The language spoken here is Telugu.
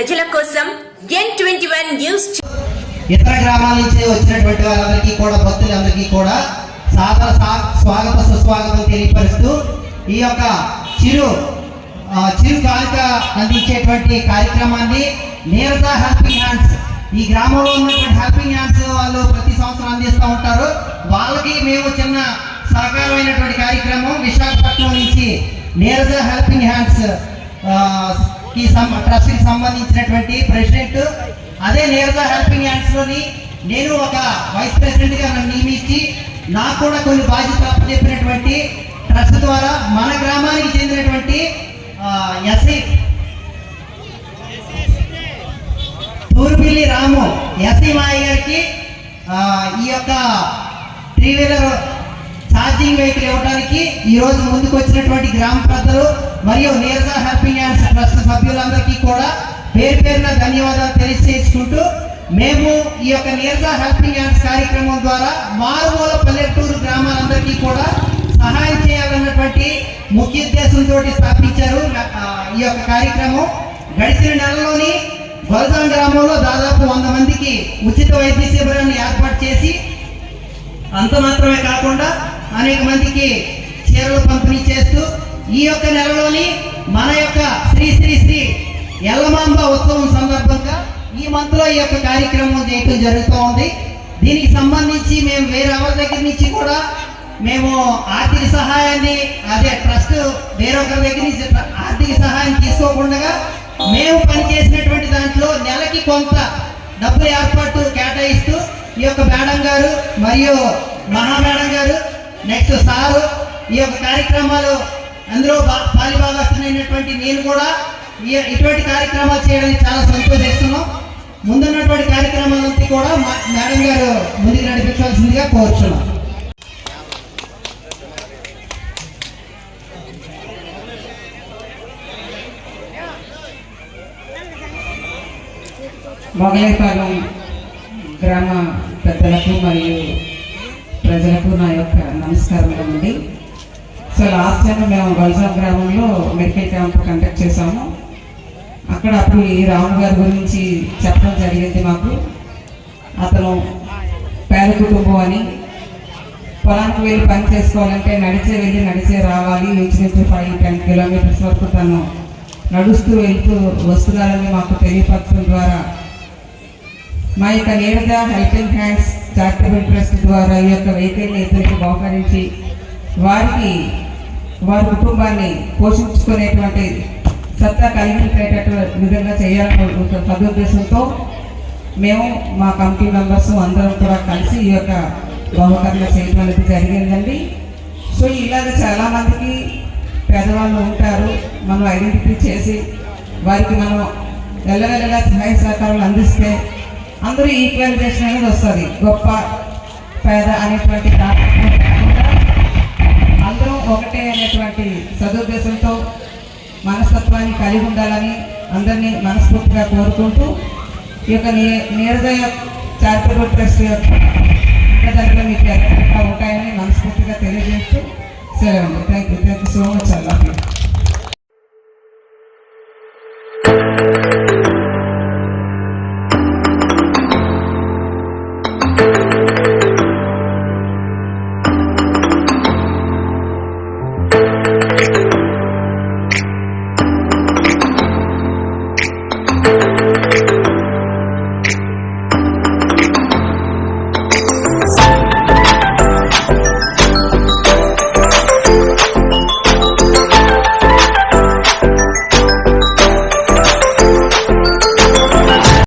ప్రజల కోసం ఎన్ ట్వంటీ వన్ న్యూస్ ఇతర గ్రామాల నుంచి వచ్చినటువంటి వాళ్ళందరికీ కూడా భక్తులందరికీ కూడా సాదర స్వాగత సుస్వాగతం తెలియపరుస్తూ ఈ యొక్క చిరు చిరు కాలిక అందించేటువంటి కార్యక్రమాన్ని నీరస హెల్పింగ్ హ్యాండ్స్ ఈ గ్రామంలో ఉన్నటువంటి హెల్పింగ్ హ్యాండ్స్ వాళ్ళు ప్రతి సంవత్సరం అందిస్తూ ఉంటారు. వాళ్ళకి మేము చిన్న సహకారమైనటువంటి కార్యక్రమం విశాఖపట్నం నుంచి నీరజ హెల్పింగ్ హ్యాండ్స్ ఈ కి సం ట్రస్ట్కి సంబంధించినటువంటి ప్రెసిడెంట్ అదే నేరుగా హెల్పింగ్ హ్యాండ్స్లోని నేను ఒక వైస్ ప్రెసిడెంట్గా నన్ను నియమించి నాకు కూడా కొన్ని బాధ్యతలు అప్పచెప్పినటువంటి ట్రస్ట్ ద్వారా మన గ్రామానికి చెందినటువంటి ఎస్ఐ తూర్పిల్లి రాము ఎస్ఐ మాయ గారికి ఈ యొక్క త్రీ వీలర్ ఛార్జింగ్ వెహికల్ ఇవ్వడానికి ఈరోజు ముందుకు వచ్చినటువంటి గ్రామ పెద్దలు మరియు నీరజ హెల్పింగ్ ట్రస్ట్ సభ్యులందరికీ కూడా పేరు పేరున ధన్యవాదాలు తెలియజేసుకుంటూ మేము ఈ యొక్క నీరజ హెల్పింగ్ హ్యాండ్స్ కార్యక్రమం ద్వారా మారుమూల పల్లెటూరు గ్రామాలందరికీ కూడా సహాయం చేయాలన్నటువంటి ముఖ్య ఉద్దేశంతో స్థాపించారు ఈ యొక్క కార్యక్రమం. గడిచిన నెలలోని బల్జాం గ్రామంలో దాదాపు వంద మందికి ఉచిత వైద్య శిబిరాన్ని ఏర్పాటు చేసి అంత మాత్రమే కాకుండా అనేక మందికి చీరలు పంపిణీ చేస్తూ ఈ యొక్క నెలలోని మన యొక్క శ్రీ శ్రీ శ్రీ ఎల్లమాంబ ఉత్సవం సందర్భంగా ఈ మంత్లో ఈ యొక్క కార్యక్రమం చేయటం జరుగుతూ ఉంది. దీనికి సంబంధించి మేము వేరే దగ్గర నుంచి కూడా మేము ఆర్థిక సహాయాన్ని అదే ట్రస్ట్ వేరొకరి దగ్గర నుంచి ఆర్థిక సహాయం తీసుకోకుండా మేము పనిచేసినటువంటి దాంట్లో నెలకి కొంత డబ్బులు ఏర్పాటు కేటాయిస్తూ ఈ యొక్క మేడం గారు మరియు మహా మేడం గారు నెక్స్ట్ సారు ఈ యొక్క కార్యక్రమాలు అందులో బా- నేను కూడా ఇటువంటి కార్యక్రమాలు చేయడానికి చాలా సంతోషిస్తున్నాం ముందున్నటువంటి కార్యక్రమాలంతా కూడా మా- మేడం గారు ముందుకు నడిపించాల్సిందిగా కోరుచున్నాం. మొగలేపాలెం గ్రామ పెద్దలకు మరియు ప్రజలకు నా యొక్క నమస్కారం ఉంది సో లాస్ట్ టైం మేము బల్జాం గ్రామంలో మెడికల్ క్యాంప్ కండక్ట్ చేశాము. అక్కడ అప్పుడు ఈ రాము గారి గురించి చెప్పడం జరిగింది మాకు. అతను పేద కుటుంబం అని. పొలానికి వెళ్ళి పని చేసుకోవాలంటే నడిచే వెళ్ళి నడిచే రావాలి. ఇంచుమించు ఫైవ్ టెన్ కిలోమీటర్స్ వరకు తను నడుస్తూ వెళ్తూ వస్తున్నారని మాకు తెలియపరచడం ద్వారా. మా యొక్క Neeraja helping hands charitable trust ద్వారా ఈ యొక్క వెహికల్ని ఇద్దరికి బహుకరించి వారికి వారి కుటుంబాన్ని పోషించుకునేటువంటి సత్తా కలిగించేటట్టు విధంగా చేయాలనే సదుద్దేశంతో మేము మా కమిటీ మెంబర్స్ అందరం కూడా కలిసి ఈ యొక్క బహుకరణ చేయడం అనేది జరిగిందండి. సో ఇలాగ చాలామందికి పేదవాళ్ళు ఉంటారు. మనం ఐడెంటిఫై చేసి వారికి మనం వెళ్ళవెళ్ళగా సహాయ సహకారాలు అందిస్తే అందరూ ఈక్వలైజేషన్ అనేది వస్తుంది. గొప్ప పేద అనేటువంటి ఒకటే అనేటువంటి సదుద్దేశంతో మనస్తత్వాన్ని కలిగి ఉండాలని అందరినీ మనస్ఫూర్తిగా కోరుకుంటూ ఈ యొక్క నీ- నీరజ చారిటబుల్ ట్రస్ట్ యొక్క అండదండలు మీకు ఎక్కడ ఉంటాయని మనస్ఫూర్తిగా తెలియజేస్తూ సరే అండి. Thank you thank you so much Allah